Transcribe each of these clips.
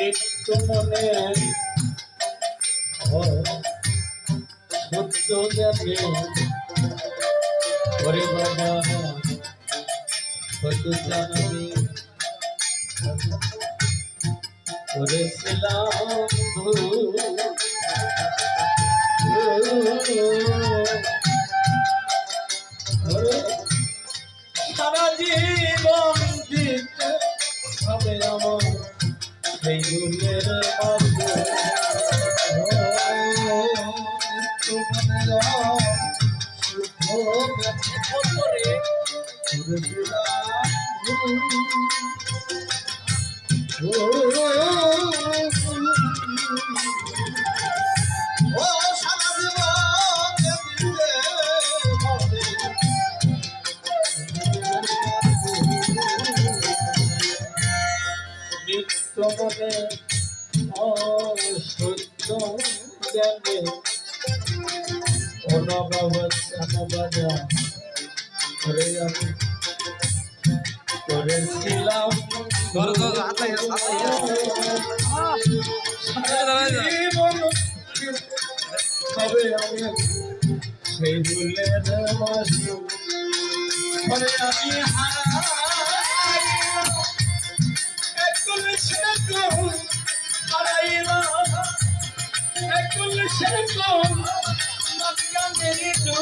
তৃপ্ত মনে সত্য যাবে ওরে বাবা কত জানি। ওরে সালাম ভূ নিত্য মনে অসত্য জ্ঞানে তবে আমি সেই মাসু পরে আমি হারাইলাম মাতিয়া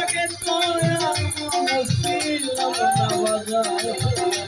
আগে তোরা ছিলাম না বাজার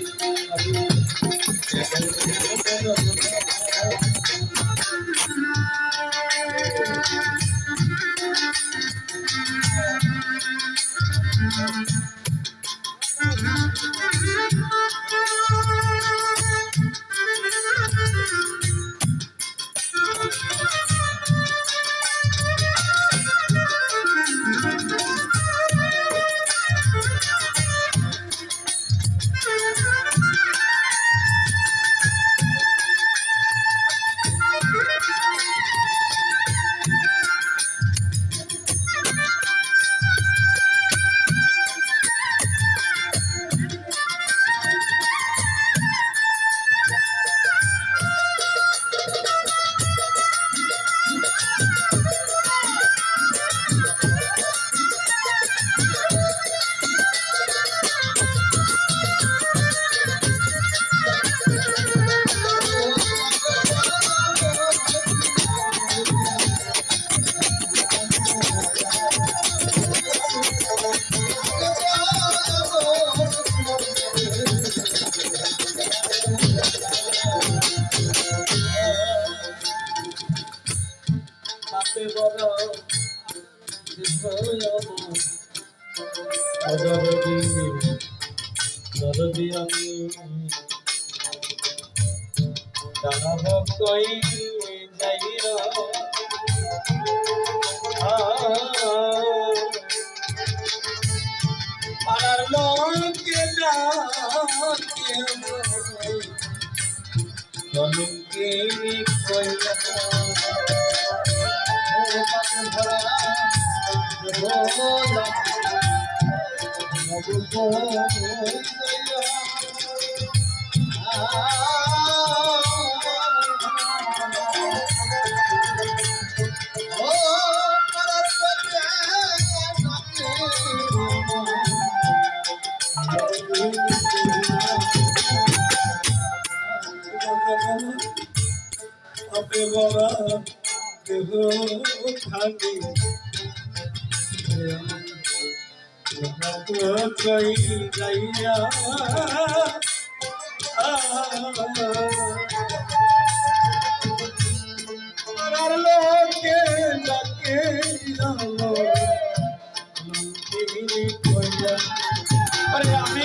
দরদি আমি দানব কই যাইরা পাড়ার লোকে ডাকে জনকে কইরা আপে কই গাইয়া আর লোকে ডাকে আরে আমি